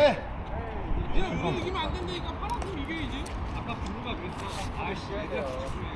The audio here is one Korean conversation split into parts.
해. 야, 우리 이기면 안 된다니까 파란 팀 이겨야지. 아까 블루가 그랬어. 아씨, 얘들한테 집중해.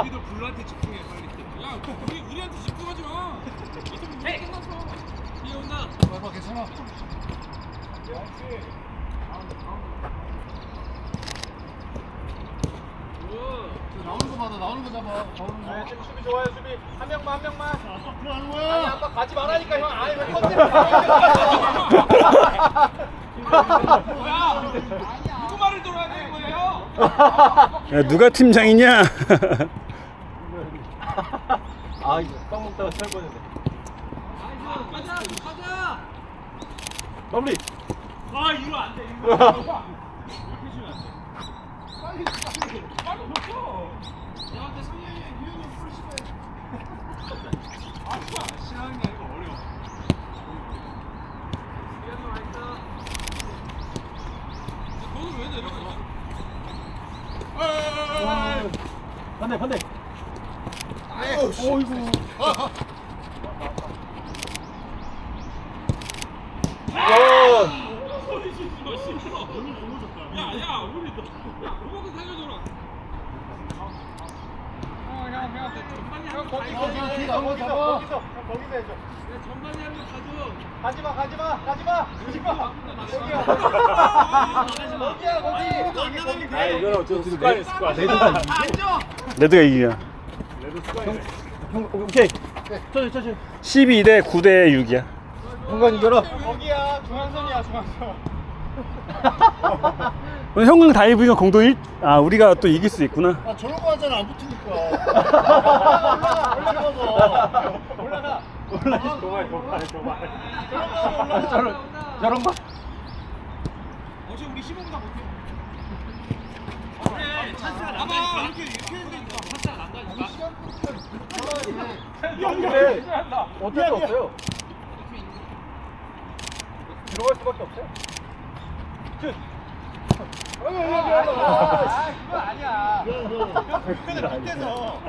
우리도 블루한테 집중해 빨리. 야, 우리 우리한테 집중하지 마. 어차피 우리 끝났어. 뒤에 온다. 봐봐 괜찮아. 오. 나오는 거 받아 나오는 거 잡아. 나오는 거. 아, 지금 수비 좋아요 수비 한 명만 한 명만 아빠 들어가는 아니 거야. 아까 가지 말라니까 형 아니 왜 컨셉 뭐야? 누구 말을 들어야 되는 거예요? 야, 누가 팀장이냐? 아 이거 떡 먹다가 살 뻔했네 가자, 가자. 마무리 아, 이거 안 돼. 이거. 이렇게 주면 안 돼. 빨리 빨리 빨리 넣어. 반대 어이구. 아. 야, 야, 우리 너, 야, 로봇 살려줘라. 형, 형, 형, 전반이 한번 거기 가지마 가지마 가지마 가지마 거기야 거기야 거기 거기 거기 아, 이거는 어쩌 습관 습관 레드가 이기야. 형 오케이 쳐줘 쳐줘 12 대 9 대 6이야. 공간 이겨라 거기야 중앙선이야 중앙선 형광 다이브가 공동 1, 아, 우리가 또 이길 수 있구나. 아 저런 거 하잖아 안 붙으니까. 올라가 올라가 올라가 올라가 도발 도발 도발 저런 저런 거 어제 우리 15보다 못해. 그래, 찬스가 난다니까. 이렇게, 이렇게 했는데 찬스가 난다니까. 형님 어쩔 수 없어요 들어갈 수밖에 없어요 슛 아, 그거 아니야. 근데 밑에서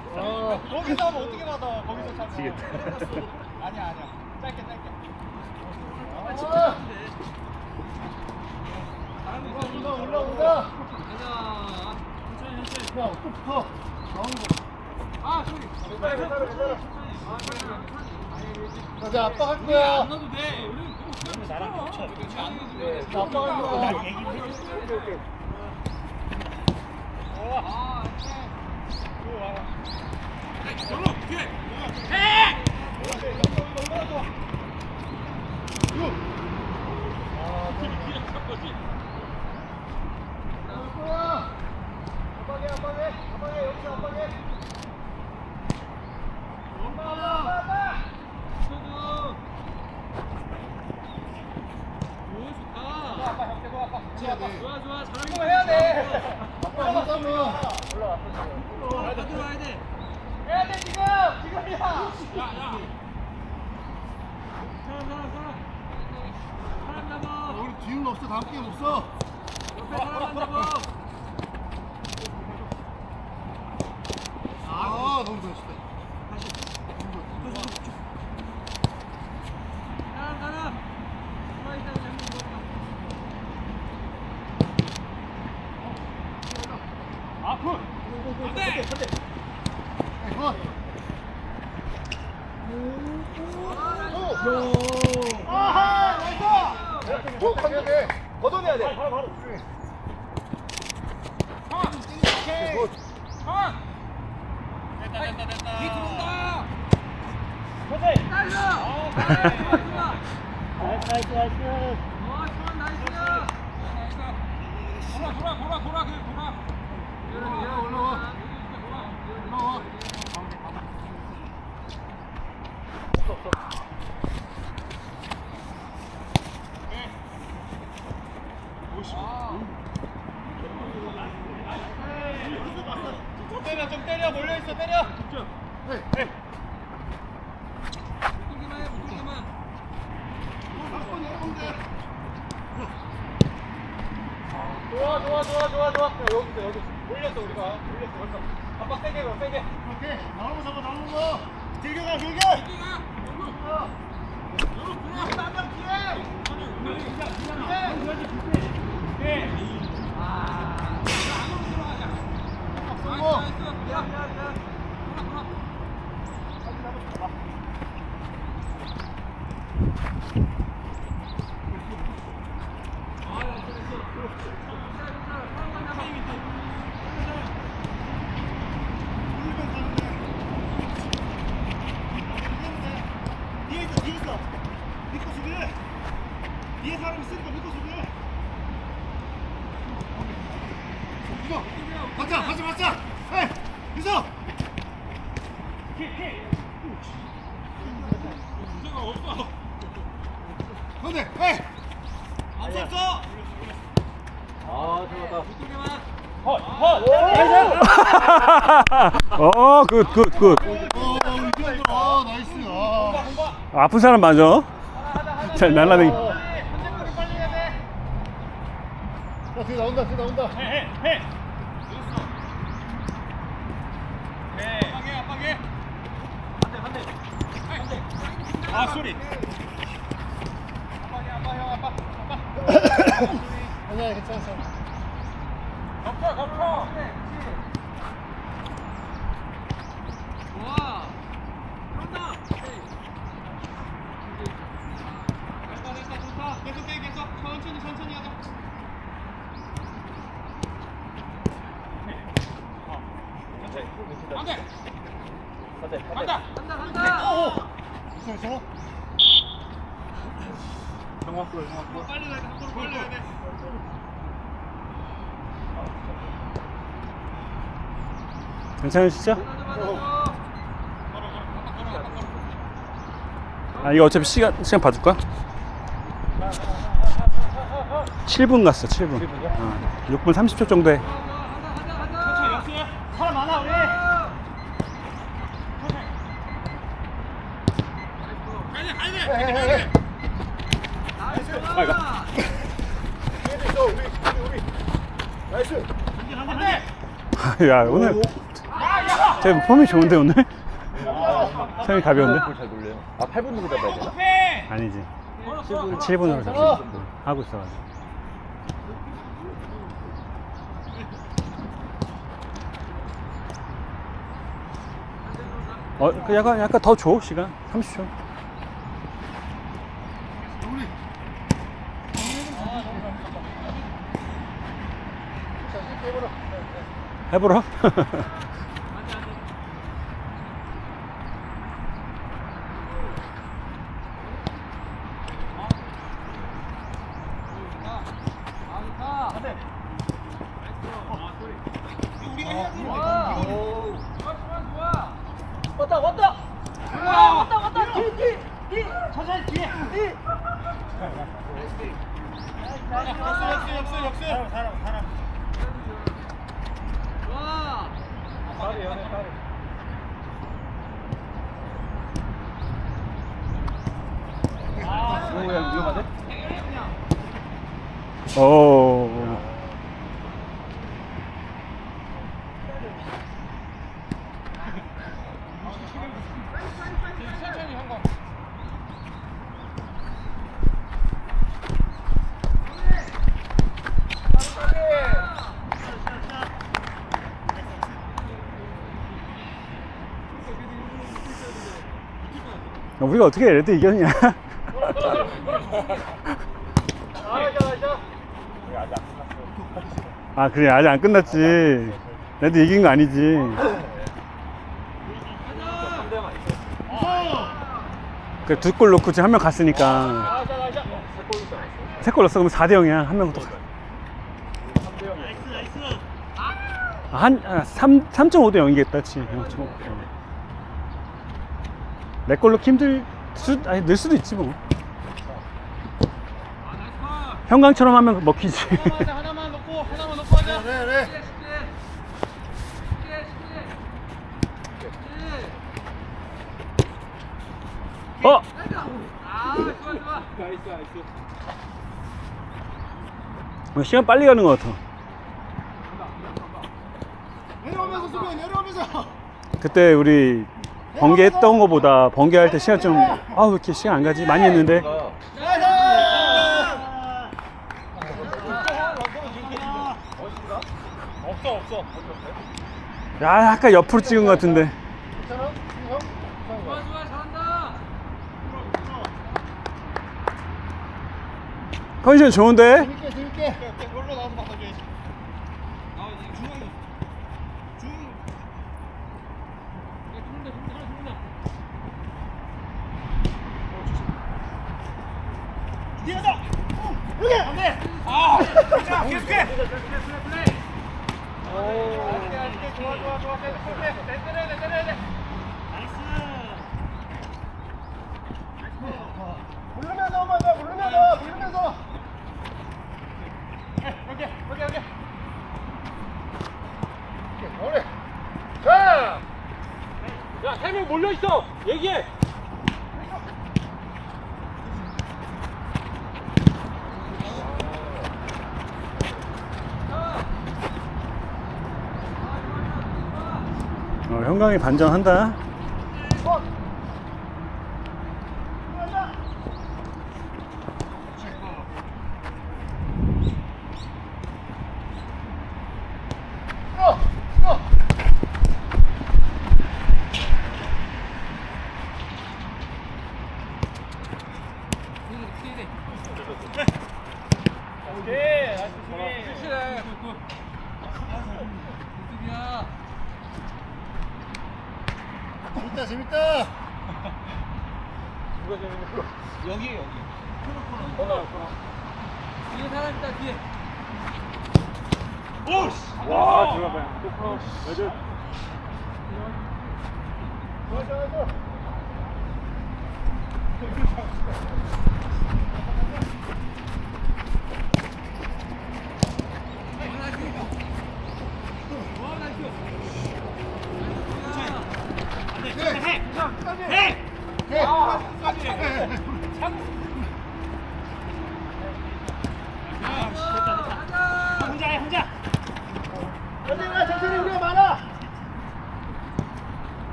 거기서 하면 어떻게 받아? 거기서 차면. 아니야, 아니야. 짧게, 짧게. 올라 올라 올라. 가자. 천천히, 천천히. 야, 또 붙어. 나오는 거. 아, 저기. 괜찮아, 괜찮아, 괜찮아. 아, 저기. 가자, 아빠 갈 우리 안 거야. 넣어도 돼. 우리 너무 나랑. 나 아빠 갈 거야. 아, 열어, 뒤에. 해! 아. 돼. 좋아, 좋아. 잘하고 해야 돼. 우리 뒤는 없어. 다음 게임 없어. 옆에 사람 안 잡아. 막 세게 막 세게 오케이 나오고 잡아 나오고 거 길게 가 길게 길게 가 아, 안 오는 거 아니야. 성공. 야, 야, 야. 뒤에 사람 있으니까 믿고 수비해. 이거 맞자 맞자 맞자 에이 유서 문제가 없어. 근데 에이 없어 없어. 어, 굿, 굿, 굿. 어 이거 아 나이스 아 아픈 사람 맞아. 잘 날라다니. 현재골이 빨리 해야 돼. 야, 뒤에 나온다 뒤에 나온다 해 해. 해. 아 소리. 아빠 아빠 형 아빠 아빠. 아니야 괜찮아 덮어, 덮어. 좋아. 그런다. 됐다 됐다 좋다. 계속 해 계속 천천히 천천히 하자. 안 돼. 간다. 간다, 간다. 있어 있어 빨리 가야 돼. 한골 빨리 가야 돼. 괜찮으시죠? 아, 이거 어차피 시간, 시간 봐줄까? 7분 갔어, 7분. 어, 6분 30초 정도 해. 천천히 역수야. 사람 많아 우리. 가야 돼, 가야 돼. 에이 에이 에이 나이스 안돼. 야, 오늘. 제 폼이 좋은데, 오늘? 성이 가벼운데? 잘 놀래요. 아, 8분으로 잡아야 되나? 해. 아니지. 7분으로 잡고 하고 있어가지고. 어, 그 약간, 약간 더 줘, 시간. 30초. 우리 해보라. 해야 되는 거야. 좋아, 좋아, 좋아. 천천히 뒤에. 뒤. 역수 역수 역수 역수. 사람 사람 사람. 좋아. 빨리 연애 빨리. 오야 위험한데? 거. 우리가 어떻게 레드 이겼냐? 아 그래 아직 안 끝났지. 레드 이긴 거 아니지. 그두골 넣고 지금 한 명 갔으니까. 세 골 넣었어 그러면 4대 0이야 한명 더. 아, 한 아, 3 3.5대 0이겠다 치. 0.5. 내 걸로 힘들 수 아니 늘 수도 있지 뭐. 형광처럼 하면 먹히지. 하나만 하자, 하나만 넣고 하나만 넣고 하자. 그래 그래 어? 뭐 시간 빨리 가는 것 같아. 내려오면서 수비 내려오면서 그때 우리 번개했던 거보다 번개할 때 시간 좀, 아, 왜 이렇게 시간 안 가지? 많이 했는데. 없어 없어. 야, 약간 옆으로 찍은 것 같은데. 괜찮아? 형? 좋아, 좋아, 잘한다. 컨디션 좋은데? 재밌게 재밌게 골로 나와서 바꿔줘야지. 아, 이제 중앙이. 중. 야, 죽는다, 죽는다, 죽는다. 뒤에 가자. 아, 자, 계속해. 아쉽게 아쉽게 좋아 좋아 좋아 계속 볼게 때려야 돼 때려야 돼 부르면서 오면 돼 부르면서 부르면서 여기 여기 여기 오래 자 야, 세명 몰려 있어. 얘기해. 어, 형광이 반전한다.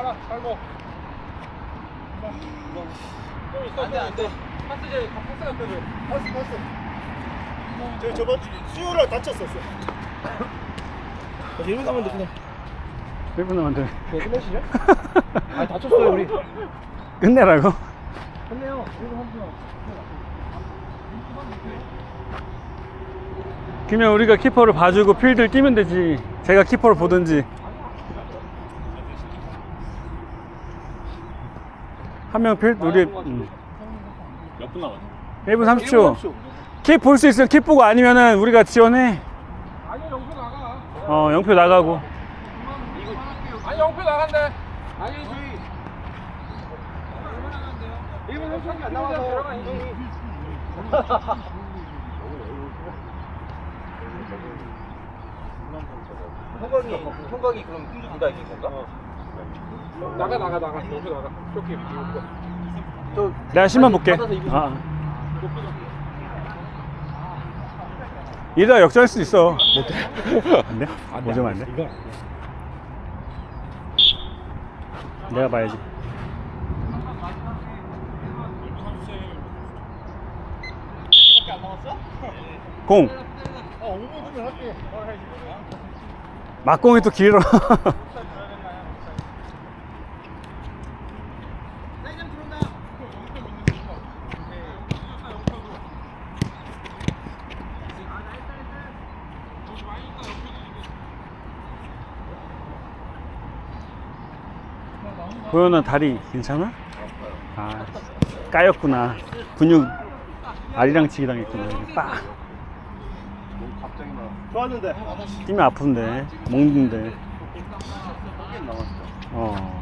가라 살고 좀 있어 좀 있어 파스 이제 파스 갔거든 봤어 봤어 저 저번 주 수요일 날 다쳤었어 1분 남았데 네, 끝내시죠? 아, 다쳤어요, 우리. 끝내라고? 끝내요 1분 한 분. 그러면 우리가 키퍼를 봐주고 필드를 뛰면 되지. 제가 키퍼를 보든지. 한 명 필드, 우리. 음. 몇 분 남았어? 1분 30초. 키볼수 있으면 키 보고 아니면은 우리가 지원해. 아니, 영표 나가. 어, 영표 나가고. 아니, 영표 나간대. 아니, 저희. 1분 30초밖에 안 남아서. 형광이 형광이 그럼 누가 이긴 건가? 나가, 나가, 나가. 영표 나가. 쇼키. 저 내가 10만 볼게. 받아서 입으세요. 아. 이러다 역전할 수도 있어. 못해. 안 돼? 오점 안 돼? 내가 봐야지. 밖에 안 남았어? 공. 아 5분 후면 할게 막공이 또 길어. 보현아 다리 괜찮아? 아 까였구나. 근육 아리랑 치기 당했구나. 빡. 좋았는데 뛰면 아픈데 먹는데. 어.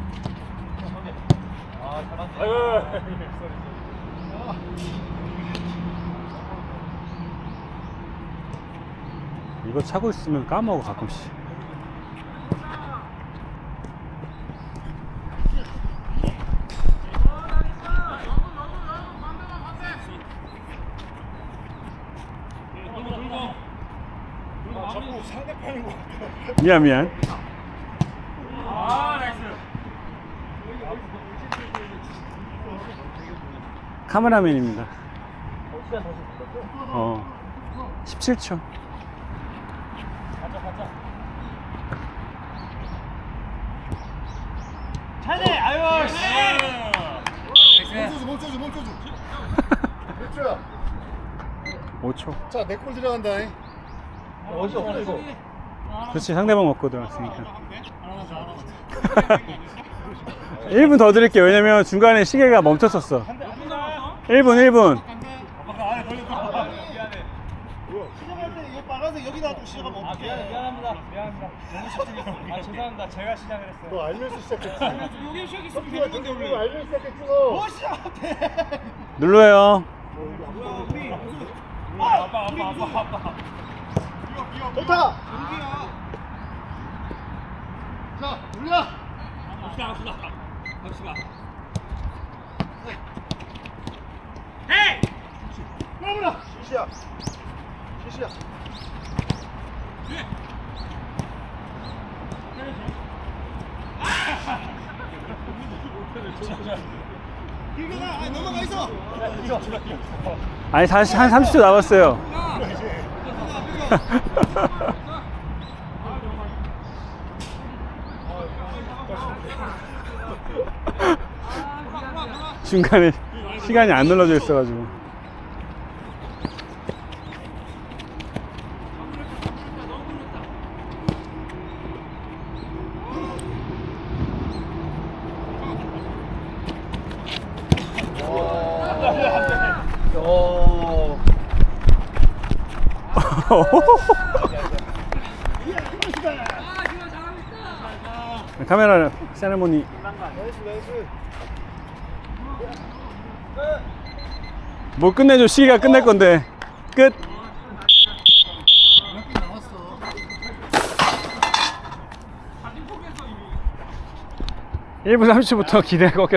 이거 차고 있으면 까먹어 가끔씩. 자꾸 상대편인 것 같아 미안 미안. 아, 나이스. 카메라맨입니다. 어. 17초. 가자 가자 차네 아유 씨 멈춰줘 멈춰줘 멈춰줘 맥주야 5초. 자내 골 들어간다 잉. 어디 없어 이거 그렇지 상대방 먹고 들어갔으니까 1분 더 드릴게요 왜냐면 중간에 시계가 멈췄었어 1분 1분 시작할 때 이거 빨간색 여기 놔두고 시작하면 어떡해 미안합니다 미안합니다 너무 집중했어 아 죄송합니다 제가 시작을 했어요 너 알면서 시작했지. 여기 시작했으면 커피가 되는 건데 저기 원래. 너 알면서 시작했지 너. 뭐 시작해 눌러요 아빠 아빠 아빠 아빠. 좋다. 자, 올려. 갑시다 갑시다. 갑시다. 끌어보라. 시시야. 시시야. 길게 가 아니 넘어가 있어 아니 다시 한 30초 남았어요 중간에 시간이 안 눌러져 있어가지고. 카메라 세레모니 뭘 끝내줘. 시기가 끝날 건데. 끝. 1분 30초부터 기대가 꺾였어